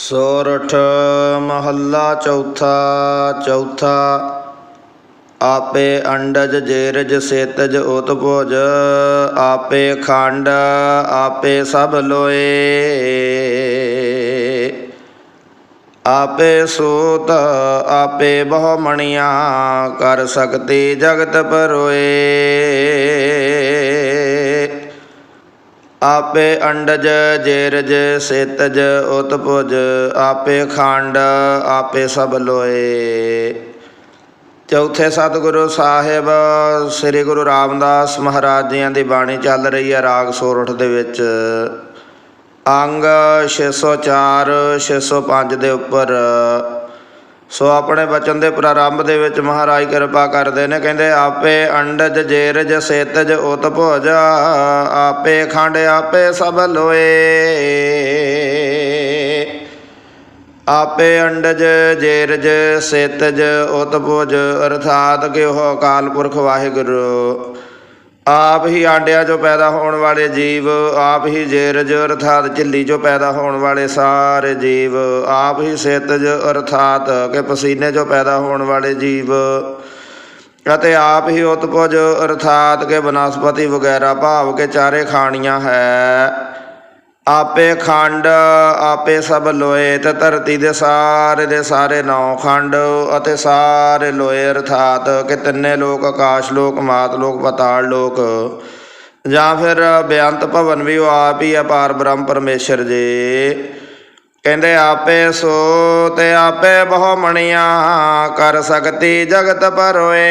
ਸੋਰਠ ਮਹੱਲਾ ਚੌਥਾ ਚੌਥਾ। ਆਪੇ ਅੰਡਜ ਜੇਰਜ ਸੇਤਜ ਉਤਪੁਜ ਆਪੇ ਖੰਡ, ਆਪੇ ਸਭ ਲੋਏ। ਆਪੇ ਸੋਤ, ਆਪੇ ਬਹੁ ਮਣੀਆਂ, ਕਰ ਸਕਤੀ ਜਗਤ ਪਰੋਏ। ਆਪੇ ਅੰਡਜ ਜੇਰਜ ਸੇਤਜ ਉਤਪੁਜ, ਆਪੇ ਖੰਡ, ਆਪੇ ਸਭ ਲੋਏ। ਚੌਥੇ ਸਤਿਗੁਰੂ ਸਾਹਿਬ, ਸ੍ਰੀ ਗੁਰੂ ਰਾਮਦਾਸ ਮਹਾਰਾਜ ਜੀਆਂ ਦੀ ਬਾਣੀ ਚੱਲ ਰਹੀ ਹੈ ਰਾਗ ਸੋਰਠ ਦੇ ਵਿੱਚ। ਅੰਗ 604 605 ਦੇ ਉੱਪਰ। ਸੋ ਆਪਣੇ ਬਚਨ ਦੇ ਪ੍ਰਾਰੰਭ ਦੇ ਵਿੱਚ ਮਹਾਰਾਜ ਕਿਰਪਾ ਕਰਦੇ ਨੇ, ਕਹਿੰਦੇ, ਆਪੇ ਅੰਡਜ ਜੇਰਜ ਸੇਤਜ ਉਤ ਭੋਜ, ਆਪੇ ਖੰਡ, ਆਪੇ ਸਭ ਲੋਏ। ਆਪੇ ਅੰਡਜ ਜੇਰਜ ਸੇਤਜ ਉਤ ਭੋਜ, ਅਰਥਾਤ ਕਿ ਉਹ ਅਕਾਲ ਪੁਰਖ ਵਾਹਿਗੁਰੂ। ਆਪ ਹੀ ਆਂਡਿਆਂ ਚੋਂ ਪੈਦਾ ਹੋਣ ਵਾਲੇ ਜੀਵ, ਆਪ ਹੀ ਜੇਰਜ ਅਰਥਾਤ ਝਿੱਲੀ ਚੋਂ ਪੈਦਾ ਹੋਣ ਵਾਲੇ ਸਾਰੇ ਜੀਵ, ਆਪ ਹੀ ਸੇਤਜ ਅਰਥਾਤ ਕਿ ਪਸੀਨੇ ਚੋਂ ਪੈਦਾ ਹੋਣ ਵਾਲੇ ਜੀਵ ਅਤੇ ਆਪ ਹੀ ਉਤਪਜ ਅਰਥਾਤ ਕਿ ਬਨਸਪਤੀ ਵਗੈਰਾ ਭਾਵ ਕੇ ਚਾਰੇ ਖਾਣੀਆਂ ਹੈ। ਆਪੇ ਖੰਡ, ਆਪੇ ਸਭ ਲੋਏ, ਤੇ ਧਰਤੀ ਦੇ ਸਾਰੇ ਦੇ ਸਾਰੇ ਨੌ ਖੰਡ ਅਤੇ ਸਾਰੇ ਲੋਏ ਅਰਥਾਤ ਕਿ ਤਿੰਨੇ ਲੋਕ ਆਕਾਸ਼ ਲੋਕ, ਮਾਤ ਲੋਕ, ਪਤਾਲ ਲੋਕ। ਜਾਂ ਫਿਰ ਬੇਅੰਤ ਭਵਨ ਵੀ ਉਹ ਆਪ ਹੀ ਅਪਾਰ ਬ੍ਰਹਮ ਪਰਮੇਸ਼ਰ ਜੀ। ਕਹਿੰਦੇ ਆਪੇ ਸੋ ਤੇ ਆਪੇ ਬਹੁ ਮਣੀਆਂ, ਕਰ ਸਕਤੀ ਜਗਤ ਪਰੋਏ।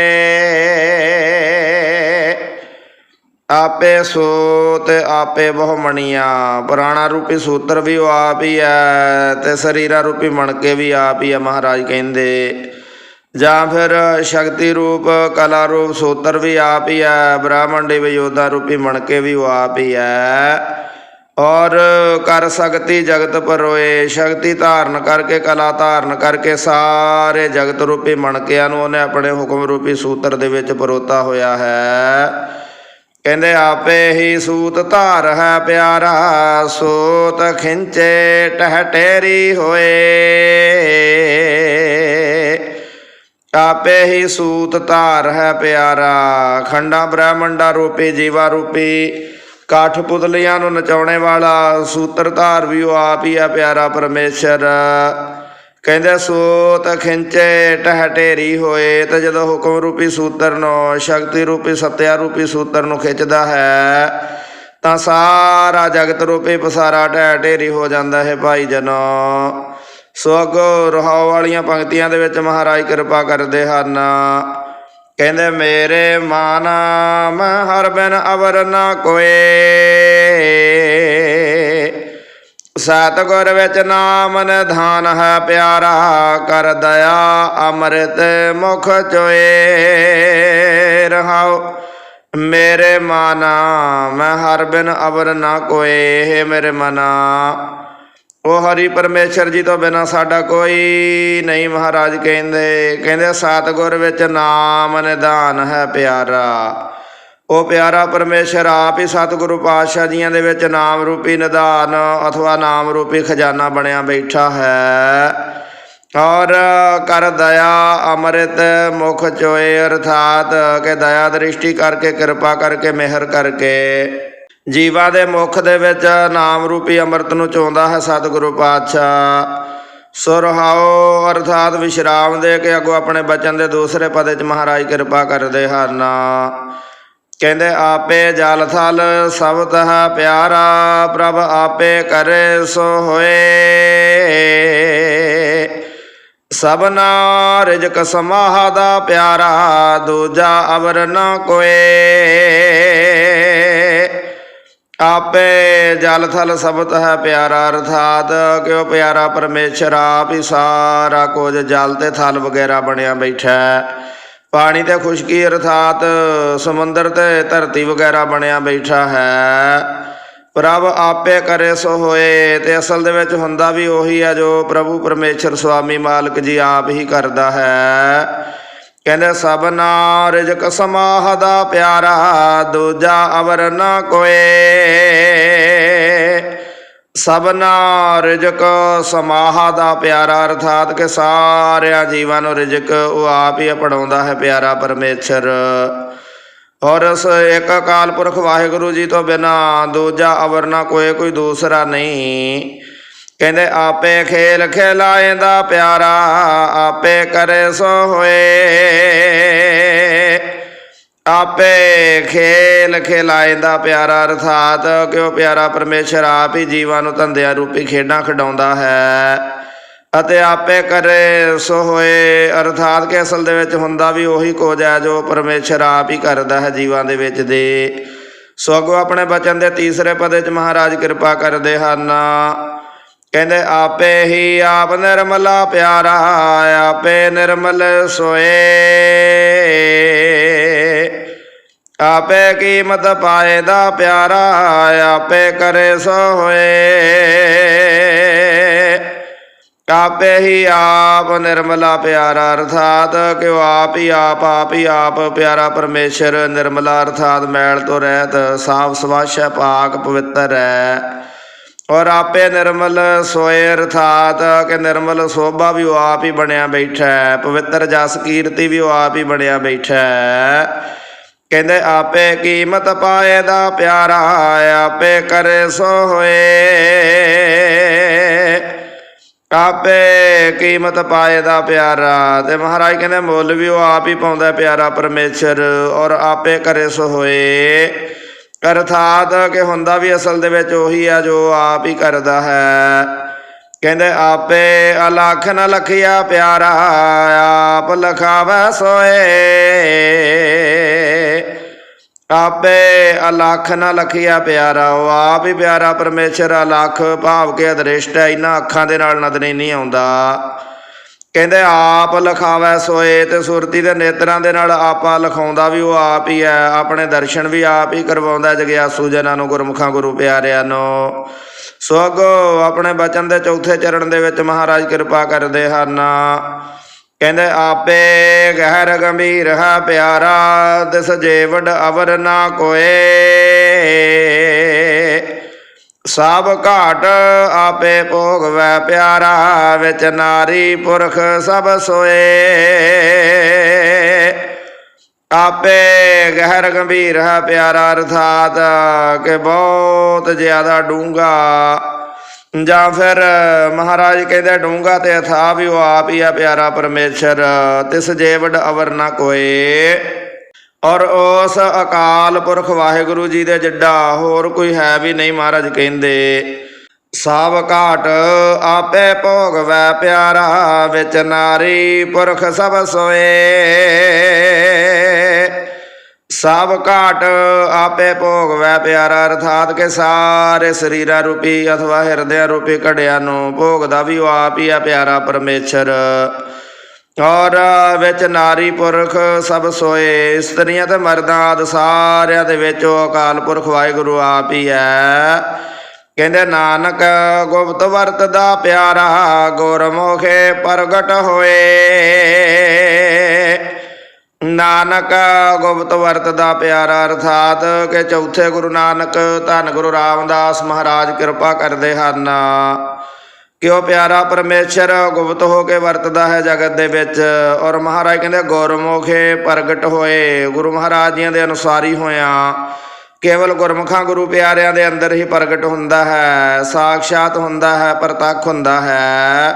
ਆਪੇ ਸੋ ਤੇ ਆਪੇ ਬਹੁ ਮਣੀਆਂ ਪੁਰਾਣਾ ਰੂਪੀ ਸੂਤਰ ਵੀ ਉਹ ਆਪ ਹੀ ਹੈ ਤੇ ਸਰੀਰਾ ਰੂਪੀ ਮਣਕੇ ਵੀ ਆਪ ਹੀ ਹੈ ਮਹਾਰਾਜ ਕਹਿੰਦੇ। ਜਾਂ ਫਿਰ ਸ਼ਕਤੀ ਰੂਪ, ਕਲਾ ਰੂਪ ਸੂਤਰ ਵੀ ਆਪ ਹੀ ਹੈ, ਬ੍ਰਾਹਮਣ ਦੇ ਵਿਯੋਧਾ ਰੂਪੀ ਮਣਕੇ ਵੀ ਉਹ ਆਪ ਹੀ ਹੈ। ਔਰ ਕਰ ਸਕਤੀ ਜਗਤ ਪਰੋਏ, ਸ਼ਕਤੀ ਧਾਰਨ ਕਰਕੇ, ਕਲਾ ਧਾਰਨ ਕਰਕੇ ਸਾਰੇ ਜਗਤ ਰੂਪੀ ਮਣਕਿਆਂ ਨੂੰ ਉਹਨੇ ਆਪਣੇ ਹੁਕਮ ਰੂਪੀ ਸੂਤਰ ਦੇ ਵਿੱਚ ਪਰੋਤਾ ਹੋਇਆ ਹੈ। ਕਹਿੰਦੇ ਆਪੇ ਹੀ ਸੂਤ ਧਾਰ ਹੈ ਪਿਆਰਾ, ਸੋਤ ਖਿੰਚੇ ਟਹ ਟੇਰੀ ਹੋਏ। ਆਪੇ ਹੀ ਸੂਤ ਧਾਰ ਹੈ ਪਿਆਰਾ, ਖੰਡਾ ਬ੍ਰਹਮੰਡਾ ਰੂਪੀ, ਜੀਵਾ ਰੂਪੀ, ਕਾਠ ਪੁਤਲੀਆਂ ਨੂੰ ਨਚਾਉਣੇ ਵਾਲਾ ਸੂਤਰ ਧਾਰ ਵੀ ਉਹ ਆਪ ਹੀ ਆ ਪਿਆਰਾ ਪਰਮੇਸ਼ਰ। ਕਹਿੰਦੇ, ਸੂਤ ਖਿੰਚੇ ਟਹ ਢੇਰੀ ਹੋਏ, ਤੇ ਜਦੋਂ ਹੁਕਮ ਰੂਪੀ ਸੂਤਰ ਨੂੰ, ਸ਼ਕਤੀ ਰੂਪੀ ਸਤਿਆ ਰੂਪੀ ਸੂਤਰ ਨੂੰ ਖਿੱਚਦਾ ਹੈ, ਤਾਂ ਸਾਰਾ ਜਗਤ ਰੂਪੀ ਪਸਾਰਾ ਢਹਿ ਢੇਰੀ ਹੋ ਜਾਂਦਾ ਹੈ ਭਾਈ ਜਨੋ ਸੋ ਅੱਗੋਂ ਰਹਾਉ ਵਾਲੀਆਂ ਪੰਕਤੀਆਂ ਦੇ ਵਿੱਚ ਮਹਾਰਾਜ ਕਿਰਪਾ ਕਰਦੇ ਹਨ। ਕਹਿੰਦੇ, ਮੇਰੇ ਮਨ ਮੈਂ ਹਰ ਬਿਨ ਅਵਰ ਨਾ ਕੋਏ ਸਤਿਗੁਰ ਵਿੱਚ ਨਾਮ ਨਿਧਾਨ ਹੈ ਪਿਆਰਾ, ਕਰ ਦਇਆ ਅੰਮ੍ਰਿਤ ਮੁਖ ਚੋਏ। ਰਹਾਉ, ਮੇਰੇ ਮਨਾ, ਮੈਂ ਹਰ ਬਿਨ ਅਵਰ ਨਾ ਕੋਏ, ਹੈ ਮੇਰੇ ਮਨਾ। ਉਹ ਹਰੀ ਪਰਮੇਸ਼ਰ ਜੀ ਤੋਂ ਬਿਨਾ ਸਾਡਾ ਕੋਈ ਨਹੀਂ ਮਹਾਰਾਜ ਕਹਿੰਦੇ। ਕਹਿੰਦੇ ਸਤਿਗੁਰ ਵਿੱਚ ਨਾਮ ਨਿਧਾਨ ਹੈ ਪਿਆਰਾ। ਉਹ ਪਿਆਰਾ ਪਰਮੇਸ਼ਰ ਆਪ ਹੀ ਸਤਿਗੁਰੂ ਪਾਤਸ਼ਾਹ ਜੀਆਂ ਦੇ ਵਿੱਚ ਨਾਮ ਰੂਪੀ ਨਿਧਾਨ ਅਥਵਾ ਨਾਮ ਰੂਪੀ ਖਜ਼ਾਨਾ ਬਣਿਆ ਬੈਠਾ ਹੈ। ਔਰ ਕਰ ਦਇਆ ਅੰਮ੍ਰਿਤ ਮੁਖ ਚੋਏ ਅਰਥਾਤ ਕਿ ਦਇਆ ਦ੍ਰਿਸ਼ਟੀ ਕਰਕੇ, ਕਿਰਪਾ ਕਰਕੇ, ਮਿਹਰ ਕਰਕੇ। ਜੀਵਾਂ ਦੇ ਮੁਖ ਦੇ ਵਿੱਚ ਨਾਮ ਰੂਪੀ ਅੰਮ੍ਰਿਤ ਨੂੰ ਚੋਂਦਾ ਹੈ ਸਤਿਗੁਰੂ ਪਾਤਸ਼ਾਹ। ਸੁਰਹਾਉ ਅਰਥਾਤ ਵਿਸ਼ਰਾਮ ਦੇ ਕੇ ਅੱਗੋਂ ਆਪਣੇ ਬਚਨ ਦੇ ਦੂਸਰੇ ਪਦੇ ਚ ਮਹਾਰਾਜ ਕਿਰਪਾ ਕਰਦੇ ਹਨ। ਕਹਿੰਦੇ ਆਪੇ ਜਲ ਥਲ ਸਭ ਤਹ ਪਿਆਰਾ, ਪ੍ਰਭ ਆਪੇ ਕਰੇ ਸੋ ਹੋਏ। ਸਭਨਾ ਰਿਜਕ ਸਮਾਹ ਦਾ ਪਿਆਰਾ, ਦੂਜਾ ਅਵਰ ਨ ਕੋਏ। ਆਪੇ ਜਲ ਥਲ ਸਬਤ ਹੈ ਪਿਆਰਾ, ਅਰਥਾਤ ਕਿਉ ਪਿਆਰਾ ਪਰਮੇਸ਼ਰ ਆਪ ਹੀ ਸਾਰਾ ਕੁਝ ਜਲ ਤੇ ਥਲ ਵਗੈਰਾ ਬਣਿਆ ਬੈਠਾ ਹੈ। ਪਾਣੀ ਤੇ ਖੁਸ਼ਕੀ ਅਰਥਾਤ ਸਮੁੰਦਰ ਤੇ ਧਰਤੀ ਵਗੈਰਾ ਬਣਿਆ ਬੈਠਾ ਹੈ। ਪ੍ਰਭ ਆਪੇ ਕਰੇ ਸੋ ਹੋਏ, ਤੇ ਅਸਲ ਦੇ ਵਿੱਚ ਹੁੰਦਾ ਵੀ ਉਹੀ ਆ ਜੋ ਪ੍ਰਭੂ ਪਰਮੇਸ਼ਰ ਸੁਆਮੀ ਮਾਲਕ ਜੀ ਆਪ ਹੀ ਕਰਦਾ ਹੈ। ਕਹਿੰਦੇ ਸਭਨਾ ਰਿਜਕ ਸਮਾਹ ਦਾ ਪਿਆਰਾ, ਦੂਜਾ ਅਵਰ ਨਾ ਕੋਏ। ਸਭਨਾ ਰਿਜਕ ਸਮਾਹਾ ਦਾ ਪਿਆਰਾ ਅਰਥਾਤ ਕਿ ਸਾਰਿਆਂ ਜੀਵਾਂ ਨੂੰ ਰਿਜਕ ਉਹ ਆਪ ਹੀ ਪੜਾਉਂਦਾ ਹੈ ਪਿਆਰਾ ਪਰਮੇਸ਼ਰ। ਔਰ ਉਸ ਇੱਕ ਅਕਾਲ ਪੁਰਖ ਵਾਹਿਗੁਰੂ ਜੀ ਤੋਂ ਬਿਨਾ ਦੂਜਾ ਅਵਰਨਾ ਕੋਈ ਕੋਈ ਦੂਸਰਾ ਨਹੀਂ। ਕਹਿੰਦੇ, ਆਪੇ ਖੇਲ ਖਿਲਾਏਂਦਾ ਪਿਆਰਾ, ਆਪੇ ਕਰੇ ਸੋ ਹੋਏ। ਆਪੇ ਖੇਲ ਖਿਲਾਇਦਾ ਪਿਆਰਾ, ਅਰਥਾਤ ਕਿ ਉਹ ਪਿਆਰਾ ਪਰਮੇਸ਼ਰ ਆਪ ਹੀ ਜੀਵਾਂ ਨੂੰ ਧੰਦਿਆਂ ਰੂਪੀ ਖੇਡਾਂ ਖਿਡਾਉਂਦਾ ਹੈ ਅਤੇ ਆਪੇ ਕਰੇ ਸੋ ਹੋਏ ਅਰਥਾਤ ਕਿ ਅਸਲ ਦੇ ਵਿੱਚ ਹੁੰਦਾ ਵੀ ਉਹੀ ਕੁਝ ਹੈ ਜੋ ਪਰਮੇਸ਼ਰ ਆਪ ਹੀ ਕਰਦਾ ਹੈ ਜੀਵਾਂ ਦੇ ਵਿੱਚ ਦੇ। ਸੋ ਅੱਗੋਂ ਆਪਣੇ ਬਚਨ ਦੇ ਤੀਸਰੇ ਪਦੇ ਚ ਮਹਾਰਾਜ ਕਿਰਪਾ ਕਰਦੇ ਹਨ। ਕਹਿੰਦੇ, ਆਪੇ ਹੀ ਆਪ ਨਿਰਮਲਾ ਪਿਆਰਾ, ਆਪੇ ਨਿਰਮਲ ਸੋਏ। ਆਪੇ ਕੀਮਤ ਪਾਏ ਦਾ ਪਿਆਰਾ ਆਪੇ ਕਰੇ ਸੋ ਹੋਏ। ਆਪੇ ਹੀ ਆਪ ਨਿਰਮਲਾ ਪਿਆਰਾ ਅਰਥਾਤ ਕਿ ਉਹ ਆਪ ਹੀ ਆਪ ਆਪ ਹੀ ਆਪ ਪਿਆਰਾ ਪਰਮੇਸ਼ਰ ਨਿਰਮਲਾ ਅਰਥਾਤ ਮੈਲ ਤੋਂ ਰਹਿਤ, ਸਾਫ਼ ਸਵਾਸ਼ ਪਾਕ ਪਵਿੱਤਰ ਹੈ। ਔਰ ਆਪੇ ਨਿਰਮਲ ਸੋਏ ਅਰਥਾਤ, ਕਿ ਨਿਰਮਲ ਸੋਭਾ ਵੀ ਉਹ ਆਪ ਹੀ ਬਣਿਆ ਬੈਠਾ ਹੈ, ਪਵਿੱਤਰ ਜਸ ਕੀਰਤੀ ਵੀ ਉਹ ਆਪ ਹੀ ਬਣਿਆ ਬੈਠਾ ਹੈ। ਕਹਿੰਦੇ ਆਪੇ ਕੀਮਤ ਪਾਏ ਦਾ ਪਿਆਰਾ ਆਪੇ ਕਰੇ ਸੋ ਹੋਏ। ਆਪੇ ਕੀਮਤ ਪਾਏ ਦਾ ਪਿਆਰਾ ਤੇ ਮਹਾਰਾਜ ਕਹਿੰਦੇ ਮੁੱਲ ਵੀ ਉਹ ਆਪ ਹੀ ਪਾਉਂਦਾ ਪਿਆਰਾ ਪਰਮੇਸ਼ਰ ਔਰ ਆਪੇ ਕਰੇ ਸੋ ਹੋਏ। ਅਰਥਾਤ ਕਿ ਹੁੰਦਾ ਵੀ ਅਸਲ ਦੇ ਵਿੱਚ ਉਹੀ ਆ ਜੋ ਆਪ ਹੀ ਕਰਦਾ ਹੈ। ਕਹਿੰਦੇ ਆਪੇ ਅਲਖ ਨ ਲਖਿਆ ਪਿਆਰਾ ਆਪ ਲਖਾਵੈ ਸੋਏ। ਆਪੇ ਅਲਖ ਨਾ ਲਖਿਆ ਪਿਆਰਾ, ਉਹ ਆਪ ਹੀ ਪਿਆਰਾ ਪਰਮੇਸ਼ਰ ਅਲਖ ਭਾਵ ਕੇ ਅਦ੍ਰਿਸ਼ਟ ਹੈ ਇਹਨਾਂ ਅੱਖਾਂ ਦੇ ਨਾਲ ਨਜ਼ਰ ਨਹੀਂ ਆਉਂਦਾ। ਕਹਿੰਦੇ ਆਪ ਲਖਾਵੈ ਸੋਏ ਤੇ ਸੁਰਤੀ ਦੇ ਨੇਤਰਾਂ ਦੇ ਨਾਲ ਆਪਾ ਲਿਖਾਉਂਦਾ ਵੀ ਉਹ ਆਪ ਹੀ ਹੈ। ਆਪਣੇ ਦਰਸ਼ਨ ਵੀ ਆਪ ਹੀ ਕਰਵਾਉਂਦਾ ਜਗਿਆਸੂ ਜਨਾਂ ਨੂੰ, ਗੁਰਮੁਖਾਂ ਗੁਰੂ ਪਿਆਰਿਆਂ ਨੂੰ। ਸੋ ਅੱਗੋਂ ਆਪਣੇ ਬਚਨ ਦੇ ਚੌਥੇ ਚਰਨ ਦੇ ਵਿੱਚ ਮਹਾਰਾਜ ਕਿਰਪਾ ਕਰਦੇ ਹਨ। ਕਹਿੰਦੇ ਆਪੇ ਗਹਿਰ ਗੰਭੀਰ ਹੈ ਪਿਆਰਾ ਦਿਸ ਜੀਵੜ ਅਵਰ ਨਾ ਕੋਏ। ਸਭ ਘਾਟ ਆਪੇ ਭੋਗ ਵੈ ਪਿਆਰਾ, ਵਿੱਚ ਨਾਰੀ ਪੁਰਖ ਸਭ ਸੋਏ। ਆਪੇ ਗਹਿਰ ਗੰਭੀਰ ਹੈ ਪਿਆਰਾ, ਅਰਥਾਤ ਕਿ ਬਹੁਤ ਜ਼ਿਆਦਾ ਡੂੰਗਾ ਜਾਂ ਫਿਰ ਮਹਾਰਾਜ ਕਹਿੰਦੇ ਡੂੰਗਾ ਤੇ ਅਥਾ ਵੀ ਉਹ ਆਪ ਹੀ ਆ ਪਿਆਰਾ ਪਰਮੇਸ਼ਰ। ਤਿਸ ਜੀਵੜ ਅਵਰ ਨਾ ਕੋਏ। ਔਰ ਉਸ ਅਕਾਲ ਪੁਰਖ ਵਾਹਿਗੁਰੂ ਜੀ ਦੇ ਜਿੱਡਾ, ਹੋਰ ਕੋਈ ਹੈ ਵੀ ਨਹੀਂ ਮਹਾਰਾਜ ਕਹਿੰਦੇ। ਸਭ ਘਾਟ ਆਪੇ ਭੋਗਵੈ ਪਿਆਰਾ, ਵਿੱਚ ਨਾਰੀ ਪੁਰਖ ਸਭ ਸੋਏ। ਸਭ ਘਾਟ ਆਪੇ ਭੋਗਵੈ ਪਿਆਰਾ, ਅਰਥਾਤ ਕਿ ਸਾਰੇ ਸਰੀਰਾਂ ਰੂਪੀ ਅਥਵਾ ਹਿਰਦਿਆ ਰੂਪੀ ਘੜਿਆਂ ਨੂੰ ਭੋਗਦਾ ਵੀ ਉਹ ਆਪ ਹੀ ਆ ਪਿਆਰਾ ਪਰਮੇਸ਼ਰ। ਔਰ ਵਿੱਚ ਨਾਰੀ ਪੁਰਖ ਸਭ ਸੋਏ, ਇਸਤਰੀਆਂ ਤੇ ਮਰਦਾਂ ਆਦਿ ਸਾਰਿਆਂ ਦੇ ਵਿੱਚ ਉਹ ਅਕਾਲ ਪੁਰਖ ਵਾਹਿਗੁਰੂ ਆਪ ਹੀ ਹੈ। ਕਹਿੰਦੇ ਨਾਨਕ ਗੁਪਤ ਵਰਤ ਦਾ ਪਿਆਰਾ, ਗੁਰਮੁਖੇ ਪ੍ਰਗਟ ਹੋਏ। ਨਾਨਕ ਗੁਪਤ ਵਰਤਦਾ ਪਿਆਰਾ ਅਰਥਾਤ ਕਿ ਚੌਥੇ ਗੁਰੂ ਨਾਨਕ ਧੰਨ ਗੁਰੂ ਰਾਮਦਾਸ ਮਹਾਰਾਜ ਕਿਰਪਾ ਕਰਦੇ ਹਨ। ਕਿ ਉਹ ਪਿਆਰਾ ਪਰਮੇਸ਼ਰ ਗੁਪਤ ਹੋ ਕੇ ਵਰਤਦਾ ਹੈ ਜਗਤ ਦੇ ਵਿੱਚ ਔਰ ਮਹਾਰਾਜ ਕਹਿੰਦੇ ਗੁਰਮੁਖੇ ਪ੍ਰਗਟ ਹੋਏ, ਗੁਰੂ ਮਹਾਰਾਜ ਜੀਆਂ ਦੇ ਅਨੁਸਾਰੀ ਹੋਇਆ। ਕੇਵਲ ਗੁਰਮੁਖਾਂ ਗੁਰੂ ਪਿਆਰਿਆਂ ਦੇ ਅੰਦਰ ਹੀ ਪ੍ਰਗਟ ਹੁੰਦਾ ਹੈ, ਸਾਖਸ਼ਾਤ ਹੁੰਦਾ ਹੈ, ਪ੍ਰਤੱਖ ਹੁੰਦਾ ਹੈ।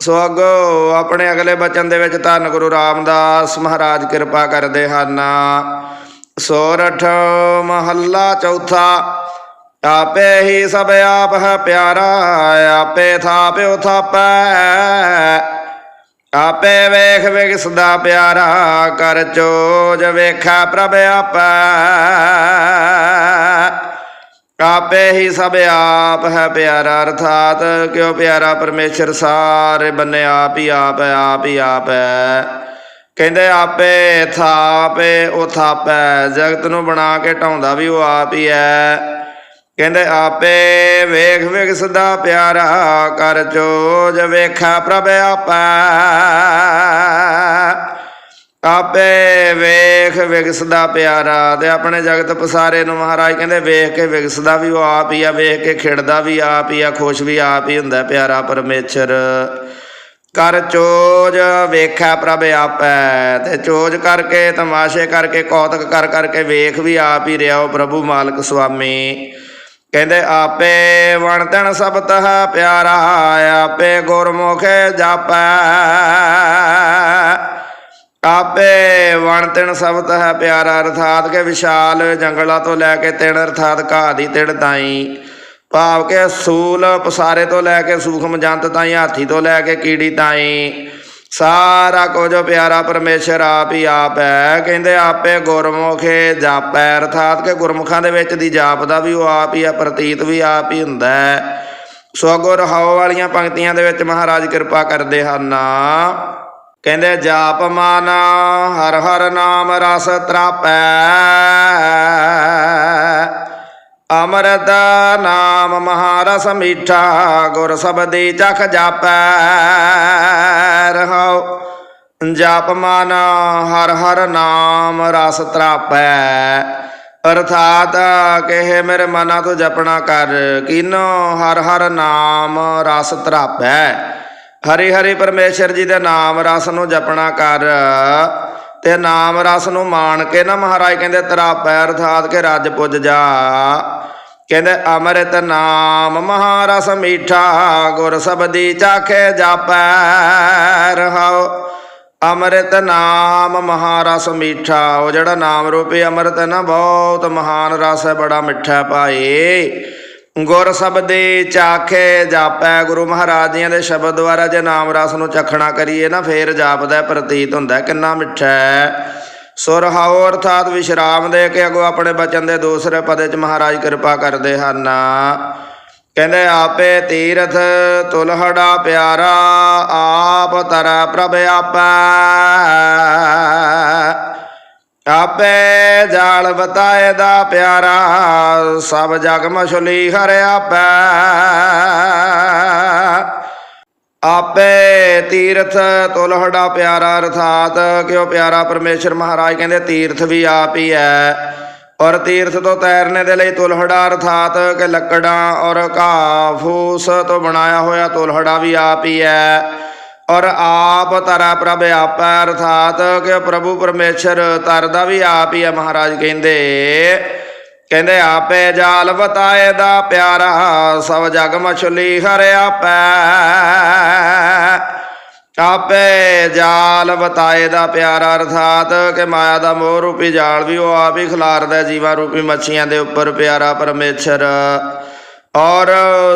ਸੋ ਅੱਗੋਂ ਆਪਣੇ ਅਗਲੇ ਬਚਨ ਦੇ ਵਿੱਚ ਧੰਨ ਗੁਰੂ ਰਾਮਦਾਸ ਮਹਾਰਾਜ ਕਿਰਪਾ ਕਰਦੇ ਹਨ। ਸੋਰਠ ਮਹੱਲਾ ਚੌਥਾ, ਆਪੇ ਹੀ ਸਭ ਆਪ ਹੈ ਪਿਆਰਾ, ਆਪੇ ਥਾਪਿਓ ਥਾਪੈ, ਆਪੇ ਵੇਖ ਵੇਖ ਸਦਾ ਪਿਆਰਾ, ਕਰ ਚੋਜ ਵੇਖਾ ਪ੍ਰਭ ਆਪੈ। ਆਪੇ ਹੀ ਸਭ ਆਪ ਹੈ ਪਿਆਰਾ ਅਰਥਾਤ, ਕਿਉ ਪਿਆਰਾ ਪਰਮੇਸ਼ਰ ਸਾਰੇ ਬੰਨੇ ਆਪ ਹੀ ਆਪ ਹੈ, ਆਪ ਹੀ ਆਪ ਹੈ। ਕਹਿੰਦੇ ਆਪੇ ਥਾਪੇ, ਉਹ ਥਾਪੈ, ਜਗਤ ਨੂੰ ਬਣਾ ਕੇ ਢਾਉਂਦਾ ਵੀ ਉਹ ਆਪ ਹੀ ਹੈ। ਕਹਿੰਦੇ ਆਪੇ ਵੇਖ ਵੇਖ ਸਦਾ ਪਿਆਰਾ ਕਰ ਚੋਜ ਵੇਖਾ ਪ੍ਰਭ ਆਪੈ। ਆਪੇ ਵੇਖ ਵਿਗਸਦਾ ਪਿਆਰਾ ਤੇ ਆਪਣੇ ਜਗਤ ਪਸਾਰੇ ਨੂੰ ਮਹਾਰਾਜ ਕਹਿੰਦੇ ਵੇਖ ਕੇ ਵਿਗਸਦਾ ਵੀ ਉਹ ਆਪ ਹੀ ਆ, ਵੇਖ ਕੇ ਖਿੜਦਾ ਵੀ ਆਪ ਹੀ ਆ, ਖੁਸ਼ ਵੀ ਆਪ ਹੀ ਹੁੰਦਾ ਪਿਆਰਾ ਪਰਮੇਸ਼ਰ। ਕਰ ਚੋਜ ਵੇਖੈ ਪ੍ਰਭ ਆਪੈ ਤੇ ਚੋਜ ਕਰਕੇ, ਤਮਾਸ਼ੇ ਕਰਕੇ, ਕੌਤਕ ਕਰ ਕਰਕੇ ਵੇਖ ਵੀ ਆਪ ਹੀ ਰਿਹਾ ਉਹ ਪ੍ਰਭੂ ਮਾਲਕ ਸੁਆਮੀ। ਕਹਿੰਦੇ ਆਪੇ ਵਣ ਤਣ ਸਭ ਤਹ ਪਿਆਰਾ, ਆਪੇ ਗੁਰਮੁਖ ਜਾਪੈ। ਆਪੇ ਵਣ ਤਿਣ ਸਬਤ ਹੈ ਪਿਆਰਾ ਅਰਥਾਤ ਕੇ ਵਿਸ਼ਾਲ ਜੰਗਲਾਂ ਤੋਂ ਲੈ ਕੇ ਤਿਣ ਅਰਥਾਤ ਘਾਹ ਦੀ ਤਿੜ ਤਾਈ। ਭਾਵ ਕੇ ਸੂਲ ਪਸਾਰੇ ਤੋਂ ਲੈ ਕੇ ਸੂਖਮ ਜੰਤ ਤਾਈ, ਹਾਥੀ ਤੋਂ ਲੈ ਕੇ ਕੀੜੀ ਤਾਈ। ਸਾਰਾ ਕੁਝ ਪਿਆਰਾ ਪਰਮੇਸ਼ਰ ਆਪ ਹੀ ਆਪ ਹੈ। ਕਹਿੰਦੇ ਆਪੇ ਗੁਰਮੁਖੇ ਜਾਪੈ, ਅਰਥਾਤ ਕੇ ਗੁਰਮੁਖਾਂ ਦੇ ਵਿੱਚ ਦੀ ਜਾਪ ਦਾ ਵੀ ਉਹ ਆਪ ਹੀ ਆ ਪ੍ਰਤੀਤ ਵੀ ਆਪ ਹੀ ਹੁੰਦਾ ਹੈ। ਸੋ ਗੁਰ ਹਉ ਵਾਲੀਆਂ ਪੰਕਤੀਆਂ ਦੇ ਵਿੱਚ ਮਹਾਰਾਜ ਕਿਰਪਾ ਕਰਦੇ ਹਨ। ਕਹਿੰਦੇ ਜਾਪ ਮਨ, ਹਰ ਹਰ ਨਾਮ ਰਸ ਤਰਾਪੈ। ਅਮਰਤ ਨਾਮ ਮਹਾਰਸ ਮੀਠਾ, ਗੁਰ ਸਬਦੀ ਚਖ ਜਾਪੈ। ਰਹਾਉ ਜਪ ਮਨ, ਹਰ ਹਰ ਨਾਮ ਰਸ ਤਰਾਪੈ। ਅਰਥਾਤ ਕਹੇ ਮੇਰੇ ਮਨਾ ਤੋਂ ਜਪਣਾ ਕਰ, ਕਿਨੋ ਹਰ ਹਰ ਨਾਮ ਰਸ ਤਰਾਪੈ। ਹਰੀ ਹਰੀ ਪਰਮੇਸ਼ਰ ਜੀ ਦੇ ਨਾਮ ਰਸ ਨੂੰ ਜਪਣਾ ਕਰ। ਤੇ ਨਾਮ ਰਸ ਨੂੰ ਮਾਣ ਕੇ ਨਾ ਮਹਾਰਾਜ ਕਹਿੰਦੇ, ਤੇਰਾ ਪੈਰ ਅਰਥਾਤ ਕੇ ਰੱਜ ਪੁੱਜ ਜਾ। ਕਹਿੰਦੇ, ਅੰਮ੍ਰਿਤ ਨਾਮ ਮਹਾਰਸ ਮੀਠਾ, ਗੁਰ ਸਬਦੀ ਚਾਖੇ ਜਾਪੈ, ਰਹਾਉ। ਅੰਮ੍ਰਿਤ ਨਾਮ ਮਹਾਰਸ ਮੀਠਾ, ਉਹ ਜਿਹੜਾ ਨਾਮ ਰੂਪੀ ਅੰਮ੍ਰਿਤ ਹੈ ਨਾ, ਬਹੁਤ ਮਹਾਨ ਰਸ ਹੈ, ਬੜਾ ਮਿੱਠਾ ਭਾਈ। ਗੁਰ ਸਬਦੇ ਚਾਖੇ ਜਾਪੈ ਗੁਰੂ ਮਹਾਰਾਜ ਜੀਆਂ ਦੇ ਸ਼ਬਦ ਦੁਆਰਾ ਜੇ ਨਾਮ ਰਸ ਨੂੰ ਚਖਣਾ ਕਰੀਏ ਨਾ ਫੇਰ ਜਾਪਦਾ ਪ੍ਰਤੀਤ ਹੁੰਦਾ ਕਿੰਨਾ ਮਿੱਠਾ ਹੈ। ਸੁਰ ਹਾਉ ਅਰਥਾਤ ਵਿਸ਼ਰਾਮ ਦੇ ਕੇ ਅਗੋ ਆਪਣੇ ਬਚਨ ਦੇ ਦੂਸਰੇ ਪਦੇ ਚ ਮਹਾਰਾਜ ਕਿਰਪਾ ਕਰਦੇ ਹਨ। ਕਹਿੰਦੇ ਆਪੇ ਤੀਰਥ ਤੁਲਹੜਾ ਪਿਆਰਾ, ਆਪ ਤਰ ਪ੍ਰਭ ਆਪੈ। ਆਪੇ ਜਾਲ ਬਤਾਏ ਦਾ ਪਿਆਰਾ, ਸਭ ਜਗ ਮਛਲੀ ਹਰਿਆ ਪੈ ਆਪੇ ਤੀਰਥ ਤੁਲਹੜਾ ਪਿਆਰਾ, ਅਰਥਾਤ ਕਿ ਉਹ ਪਿਆਰਾ ਪਰਮੇਸ਼ਰ ਮਹਾਰਾਜ ਕਹਿੰਦੇ, ਤੀਰਥ ਵੀ ਆਪ ਹੀ ਹੈ। ਔਰ ਤੀਰਥ ਤੋਂ ਤੈਰਨੇ ਦੇ ਲਈ ਤੁਲਹੜਾ ਅਰਥਾਤ ਕਿ ਲੱਕੜਾਂ ਔਰ ਘਾਹ, ਫੂਸ ਤੋਂ ਬਣਾਇਆ ਹੋਇਆ ਤੁਲਹੜਾ ਵੀ ਆਪ ਹੀ ਹੈ। ਔਰ ਆਪ ਤਰਾ ਪ੍ਰਭ ਆਪੈ, ਅਰਥਾਤ ਕਿ ਪ੍ਰਭੂ ਪਰਮੇਸ਼ਰ ਤਰਦਾ ਵੀ ਆਪ ਹੀ ਹੈ, ਮਹਾਰਾਜ ਕਹਿੰਦੇ। ਕਹਿੰਦੇ, ਆਪੇ ਜਾਲ ਬਤਾਏ ਦਾ ਪਿਆਰਾ, ਸਭ ਜਗ ਮਛਲੀ ਹਰਿਆ ਆਪੈ। ਆਪੇ ਜਾਲ ਬਤਾਏ ਦਾ ਪਿਆਰਾ, ਅਰਥਾਤ ਕਿ ਮਾਇਆ ਦਾ ਮੋਹ ਰੂਪੀ ਜਾਲ ਵੀ ਉਹ ਆਪ ਹੀ ਖਿਲਾਰਦਾ ਜੀਵਾਂ ਰੂਪੀ ਮੱਛੀਆਂ ਦੇ ਉੱਪਰ, ਪਿਆਰਾ ਪਰਮੇਸ਼ਰ। ਔਰ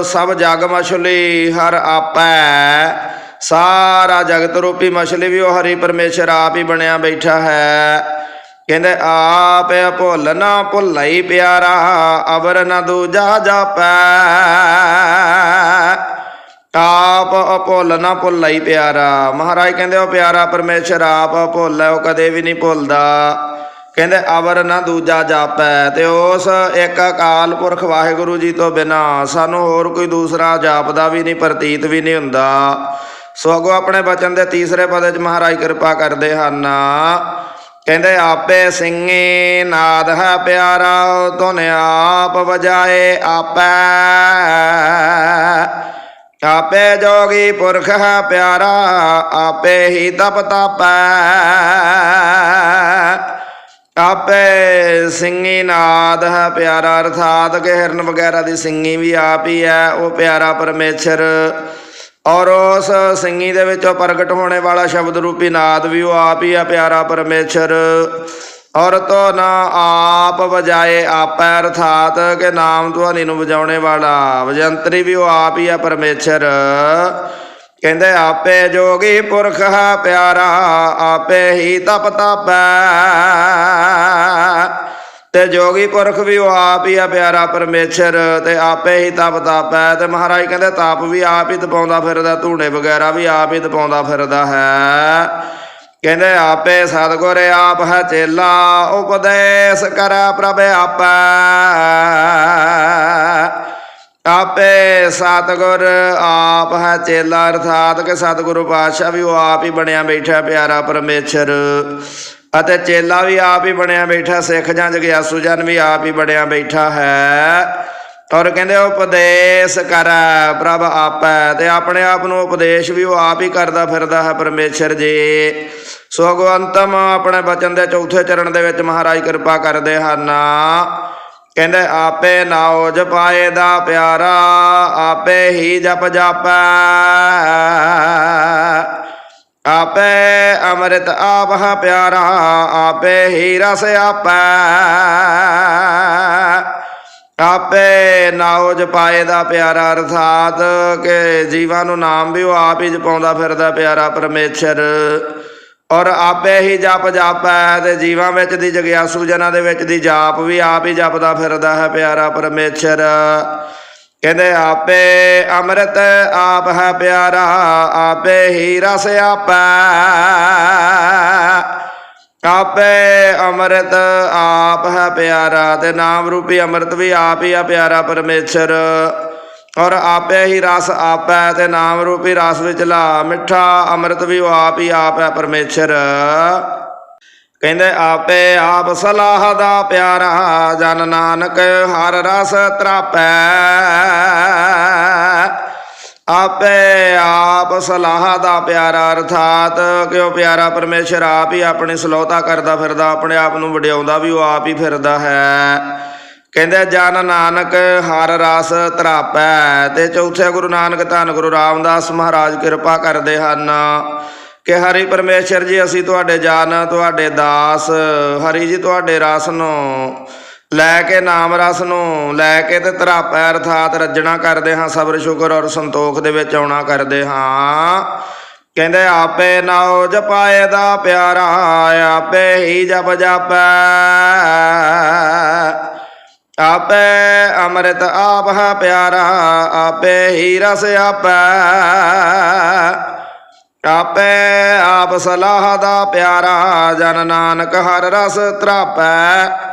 ਸਭ ਜਗ ਮਛਲੀ ਹਰ ਆਪੈ। ਸਾਰਾ ਜਗਤ ਰੂਪੀ ਮਛਲੀ ਵੀ ਉਹ ਹਰੀ ਪਰਮੇਸ਼ਰ ਆਪ ਹੀ ਬਣਿਆ ਬੈਠਾ ਹੈ। ਕਹਿੰਦੇ, ਆਪ ਭੁੱਲ ਨਾ ਭੁੱਲਈ ਪਿਆਰਾ ਅਬਰ ਨਾ ਦੂਜਾ ਜਾਪੈ। ਆਪ ਭੁੱਲ ਨਾ ਭੁੱਲਈ ਪਿਆਰਾ। ਮਹਾਰਾਜ ਕਹਿੰਦੇ, ਉਹ ਪਿਆਰਾ ਪਰਮੇਸ਼ਰ ਆਪ ਭੁੱਲ ਉਹ ਕਦੇ ਵੀ ਨਹੀਂ ਭੁੱਲਦਾ। ਕਹਿੰਦੇ, ਅਵਰ ਨਾ ਦੂਜਾ ਜਾਪੈ। ਤੇ ਉਸ ਇੱਕ ਅਕਾਲ ਪੁਰਖ ਵਾਹਿਗੁਰੂ ਜੀ ਤੋਂ ਬਿਨਾ ਸਾਨੂੰ ਹੋਰ ਕੋਈ ਦੂਸਰਾ ਜਾਪਦਾ ਵੀ ਨਹੀਂ, ਪ੍ਰਤੀਤ ਵੀ ਨਹੀਂ ਹੁੰਦਾ। ਸੋ ਅਗੋ ਆਪਣੇ ਬਚਨ ਦੇ ਤੀਸਰੇ ਪਦ ਵਿੱਚ ਮਹਾਰਾਜ ਕਿਰਪਾ ਕਰਦੇ ਹਨ। ਕਹਿੰਦੇ, ਆਪੇ ਸਿੰਘੇ ਨਾਦ ਹੈ ਪਿਆਰਾ ਤੁਨ ਆਪ ਵਜਾਏ ਆਪੈ। ਆਪੇ ਜੋਗੀ ਪੁਰਖ ਹੈ ਪਿਆਰਾ, ਆਪੇ ਹੀ ਤਪ ਤਾਪੈ। ਆਪੇ ਸਿੰਘੀ ਨਾਦ ਹੈ ਪਿਆਰਾ, ਅਰਥਾਤ ਕਿ ਹਿਰਨ ਵਗੈਰਾ ਦੀ ਸਿੰਘੀ ਵੀ ਆਪ ਹੀ ਹੈ, ਉਹ ਪਿਆਰਾ ਪਰਮੇਸ਼ਰ। ਔਰ ਉਸ ਸਿੰਘੀ ਦੇ ਵਿੱਚੋਂ ਪ੍ਰਗਟ ਹੋਣੇ ਵਾਲਾ ਸ਼ਬਦ ਰੂਪੀ ਨਾਦ ਵੀ ਉਹ ਆਪ ਹੀ ਹੈ ਪਿਆਰਾ ਪਰਮੇਸ਼ਰ। ਔਰ ਤੋ ਨਾ ਆਪ ਵਜਾਏ ਆਪੈ ਅਰਥਾਤ ਕਿ ਨਾਮ ਧੁਨੀ ਨੂੰ ਵਜਾਉਣੇ ਵਾਲਾ, ਵਜੰਤਰੀ ਵੀ ਉਹ ਆਪ ਹੀ ਆ ਪਰਮੇਸ਼ਰ। ਕਹਿੰਦੇ, ਆਪੇ ਜੋਗੀ ਪੁਰਖ ਹੈ ਪਿਆਰਾ, ਆਪੇ ਹੀ ਤਪ ਤਾਪੈ ਤੇ ਜੋਗੀ ਪੁਰਖ ਵੀ ਉਹ ਆਪ ਹੀ ਆ ਪਿਆਰਾ ਪਰਮੇਸ਼ਰ, ਤੇ ਆਪੇ ਹੀ ਤਪ ਤਾਪੈ। ਤੇ ਮਹਾਰਾਜ ਕਹਿੰਦੇ, ਤਾਪ ਵੀ ਆਪ ਹੀ ਤਪਾਉਂਦਾ ਫਿਰਦਾ, ਧੂਣੇ ਵਗੈਰਾ ਵੀ ਆਪ ਹੀ ਤਪਾਉਂਦਾ ਫਿਰਦਾ ਹੈ। ਕਹਿੰਦੇ, ਆਪੇ ਸਤਗੁਰ ਆਪ ਹੈ ਚੇਲਾ, ਉਪਦੇਸ਼ ਕਰੈ ਪ੍ਰਭ ਆਪੈ। ਆਪੇ ਸਤਿਗੁਰ ਆਪ ਹੈ ਚੇਲਾ, ਅਰਥਾਤ ਕਿ ਸਤਿਗੁਰੂ ਪਾਤਸ਼ਾਹ ਵੀ ਉਹ ਆਪ ਹੀ ਬਣਿਆ ਬੈਠਾ ਪਿਆਰਾ ਪਰਮੇਸ਼ਰ। ਅਤੇ ਚੇਲਾ ਵੀ ਆਪ ਹੀ ਬਣਿਆ ਬੈਠਾ, ਸਿੱਖ ਜਾਂ ਜਗਿਆਸੂ ਜਨ ਵੀ ਆਪ ਹੀ ਬਣਿਆ ਬੈਠਾ ਹੈ। ਔਰ ਕਹਿੰਦੇ ਉਪਦੇਸ਼ ਕਰ, ਪ੍ਰਭ ਆਪੈ। ਤੇ ਆਪਣੇ ਆਪ ਨੂੰ ਉਪਦੇਸ਼ ਵੀ ਉਹ ਆਪ ਹੀ ਕਰਦਾ ਫਿਰਦਾ ਹੈ ਪਰਮੇਸ਼ਰ ਜੀ। ਸੋ ਅਗਵੰਤਮ ਆਪਣੇ ਬਚਨ ਦੇ ਚੌਥੇ ਚਰਨ ਦੇ ਵਿੱਚ ਮਹਾਰਾਜ ਕਿਰਪਾ ਕਰਦੇ ਹਨ। ਕਹਿੰਦੇ ਆਪੇ ਨਾਉ ਜਪਾਏ ਦਾ ਪਿਆਰਾ, ਆਪੇ ਹੀ ਜਪ ਜਾਪੈ। ਆਪੇ ਅੰਮ੍ਰਿਤ ਆਪਹ ਪਿਆਰਾ, ਆਪੇ ਹੀ ਰਸ ਆਪੈ। ਆਪੇ ਨਾਉ ਜਪਾਏ ਦਾ ਪਿਆਰਾ ਅਰਥਾਤ, ਕਿ ਜੀਵਾਂ ਨੂੰ ਨਾਮ ਵੀ ਉਹ ਆਪ ਹੀ ਜਪਾਉਂਦਾ ਫਿਰਦਾ ਪਿਆਰਾ ਪਰਮੇਸ਼ਰ। ਔਰ ਆਪੇ ਹੀ ਜਪ ਜਾਪੈ ਤੇ ਜੀਵਾਂ ਵਿੱਚ ਦੀ ਜਗਿਆਸੂ ਜਨਾਂ ਦੇ ਵਿੱਚ ਦੀ ਜਾਪ ਵੀ ਆਪ ਹੀ ਜਪਦਾ ਫਿਰਦਾ ਹੈ ਪਿਆਰਾ ਪਰਮੇਸ਼ਰ। ਕਹਿੰਦੇ ਆਪੇ ਅੰਮ੍ਰਿਤ ਆਪ ਹੈ ਪਿਆਰਾ, ਆਪੇ ਹੀ ਰਸ ਆਪੈ। ਆਪੇ ਅੰਮ੍ਰਿਤ ਆਪ ਹੈ ਪਿਆਰਾ ਤੇ ਨਾਮ ਰੂਪੀ ਅੰਮ੍ਰਿਤ ਵੀ ਆਪ ਹੀ ਆ ਪਿਆਰਾ ਪਰਮੇਸ਼ਰ। ਔਰ ਆਪੇ ਹੀ ਰਸ ਆਪੈ ਤੇ ਨਾਮ ਰੂਪੀ ਰਸ ਵਿਚਲਾ ਮਿੱਠਾ ਅੰਮ੍ਰਿਤ ਵੀ ਉਹ ਆਪ ਹੀ ਆਪ ਹੈ ਪਰਮੇਸ਼ਰ। ਕਹਿੰਦੇ ਆਪੇ ਆਪ ਸਲਾਹ ਦਾ ਪਿਆਰਾ, ਜਨ ਨਾਨਕ ਹਰ ਰਸ ਤਰਾਪੈ। ਆਪੇ ਆਪ ਸਲਾਹ ਦਾ ਪਿਆਰਾ ਅਰਥਾਤ। ਕਿ ਉਹ ਪਿਆਰਾ ਪਰਮੇਸ਼ਰ ਆਪ ਹੀ ਆਪਣੀ ਸਲੋਤਾ ਕਰਦਾ ਫਿਰਦਾ, ਆਪਣੇ ਆਪ ਨੂੰ ਵਡਿਆਉਂਦਾ ਵੀ ਉਹ ਆਪ ਹੀ ਫਿਰਦਾ ਹੈ। ਕਹਿੰਦੇ ਜਨ ਨਾਨਕ ਹਰ ਰਸ ਤਰਾਪੈ ਤੇ ਚੌਥੇ ਗੁਰੂ ਨਾਨਕ ਧੰਨ ਗੁਰੂ ਰਾਮਦਾਸ ਮਹਾਰਾਜ ਕਿਰਪਾ ਕਰਦੇ ਹਨ। ਕਿ ਹਰੀ ਪਰਮੇਸ਼ਰ ਜੀ, ਅਸੀਂ ਤੁਹਾਡੇ ਜਾਨ, ਤੁਹਾਡੇ ਦਾਸ, ਹਰੀ ਜੀ, ਤੁਹਾਡੇ ਰਸ ਨੂੰ ਲੈ ਕੇ ਨਾਮ ਰਸ ਨੂੰ, ਲੈ ਕੇ ਤੇ ਤਰਾਪੈ ਅਰਥਾਤ ਰੱਜਣਾ ਕਰਦੇ ਹਾਂ, ਸਬਰ, ਸ਼ੁਕਰ ਔਰ ਸੰਤੋਖ ਦੇ ਵਿੱਚ ਆਉਣਾ ਕਰਦੇ ਹਾਂ। ਕਹਿੰਦੇ, ਆਪੇ ਨਾਉ ਜਪਾਏ ਦਾ ਪਿਆਰਾ, ਆਪੇ ਹੀ ਜਪ ਜਾਪੈ। ਆਪੇ ਅੰਮ੍ਰਿਤ ਆਪ ਹੈ ਪਿਆਰਾ, ਆਪੇ ਹੀ ਰਸ ਆਪੈ। ਆਪੇ ਆਪ ਸਲਾਹ ਦਾ ਪਿਆਰਾ, ਜਨ ਨਾਨਕ ਹਰ ਰਸ ਤਰਾਪੈ।